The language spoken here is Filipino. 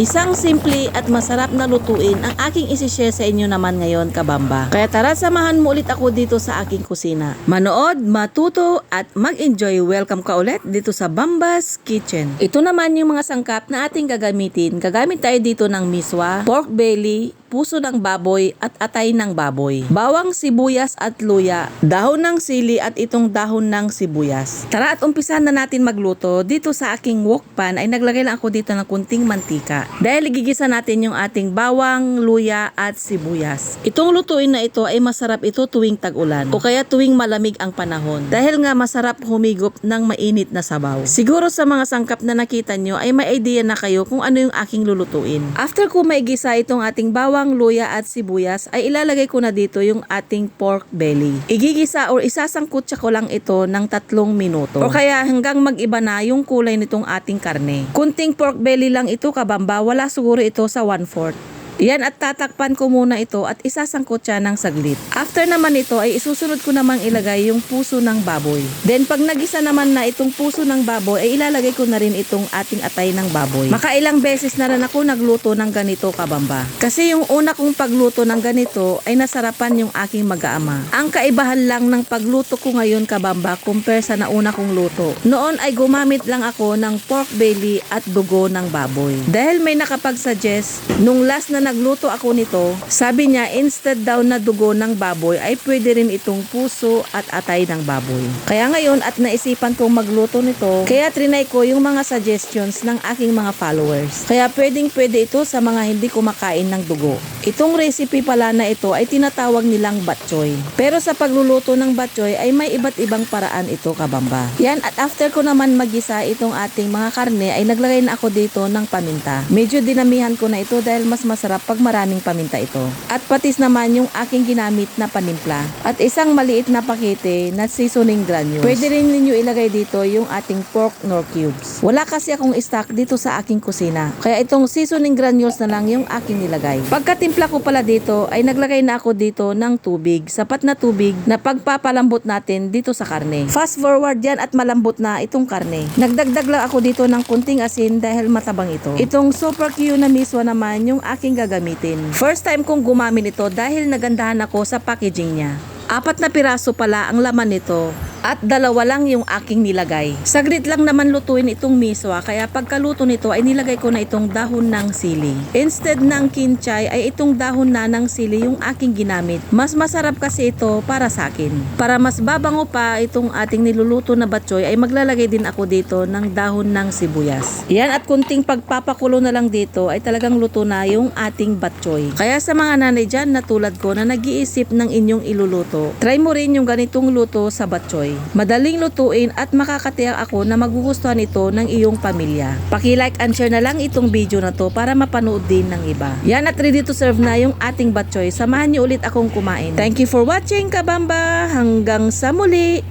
Isang simple at masarap na lutuin ang aking isishare sa inyo naman ngayon kabamba. Kaya tara samahan mo ulit ako dito sa aking kusina. Manood, matuto at mag-enjoy. Welcome ka ulit dito sa Bambas Kitchen. Ito naman yung mga sangkap na ating gagamitin. Gagamit tayo dito ng miswa, pork belly, puso ng baboy at atay ng baboy. Bawang sibuyas at luya, dahon ng sili at itong dahon ng sibuyas. Tara at umpisahan na natin magluto. Dito sa aking wok pan ay naglagay lang ako dito ng kunting mantika. Dahil igigisa natin yung ating bawang, luya at sibuyas. Itong lutuin na ito ay masarap ito tuwing tag-ulan o kaya tuwing malamig ang panahon. Dahil nga masarap humigop ng mainit na sabaw. Siguro sa mga sangkap na nakita nyo ay may idea na kayo kung ano yung aking lulutuin. After ko maigisa itong ating bawang, luya at sibuyas ay ilalagay ko na dito yung ating pork belly. Igigisa or isasangkutsa ko lang ito ng tatlong minuto. O kaya hanggang mag-iba na yung kulay nitong ating karne. Kunting pork belly lang ito kabamba, wala siguro ito sa 1/4. Yan at tatakpan ko muna ito at isasangkot siya ng saglit. After naman ito ay isusunod ko namang ilagay yung puso ng baboy. Then pag nagisa naman na itong puso ng baboy ay ilalagay ko na rin itong ating atay ng baboy. Makailang beses na rin ako nagluto ng ganito kabamba. Kasi yung una kong pagluto ng ganito ay nasarapan yung aking mag-aama. Ang kaibahan lang ng pagluto ko ngayon kabamba compare sa nauna kong luto. Noon ay gumamit lang ako ng pork belly at dugo ng baboy. Dahil may nakapag-suggest, nung last na nagluto ako nito, sabi niya instead daw na dugo ng baboy ay pwede rin itong puso at atay ng baboy. Kaya ngayon at naisipan kong magluto nito, kaya trinay ko yung mga suggestions ng aking mga followers. Kaya pwedeng pwede ito sa mga hindi kumakain ng dugo. Itong recipe pala na ito ay tinatawag nilang batchoy. Pero sa pagluluto ng batchoy ay may iba't ibang paraan ito kabamba. Yan at after ko naman magisa itong ating mga karne ay naglagay na ako dito ng paminta. Medyo dinamihan ko na ito dahil mas masarap pag maraming paminta ito. At patis naman yung aking ginamit na panimpla. At isang maliit na pakete na seasoning granules. Pwede rin ninyo ilagay dito yung ating pork nor cubes. Wala kasi akong stock dito sa aking kusina. Kaya itong seasoning granules na lang yung aking nilagay. Pagkatimpla ko pala dito ay naglagay na ako dito ng tubig. Sapat na tubig na pagpapalambot natin dito sa karne. Fast forward yan at malambot na itong karne. Nagdagdag lang ako dito ng kunting asin dahil matabang ito. Itong super Q na miswa naman yung aking gagamitin. First time kong gumamit ito dahil nagandahan ako sa packaging niya. Apat na piraso pala ang laman nito at dalawa lang yung aking nilagay. Saglit lang naman lutuin itong miswa kaya pagkaluto nito ay nilagay ko na itong dahon ng sili. Instead ng kinchay ay itong dahon na ng sili yung aking ginamit. Mas masarap kasi ito para sa akin. Para mas babango pa itong ating niluluto na batchoy ay maglalagay din ako dito ng dahon ng sibuyas. Yan at kunting pagpapakulo na lang dito ay talagang luto na yung ating batchoy. Kaya sa mga nanay dyan na tulad ko na nag-iisip ng inyong iluluto, try mo rin yung ganitong luto sa batchoy. Madaling lutuin at makakatiyak ako na magugustuhan ito ng iyong pamilya. Paki-like and share na lang itong video na to para mapanood din ng iba. Yan at ready to serve na yung ating batchoy. Samahan niyo ulit akong kumain. Thank you for watching kabamba. Hanggang sa muli.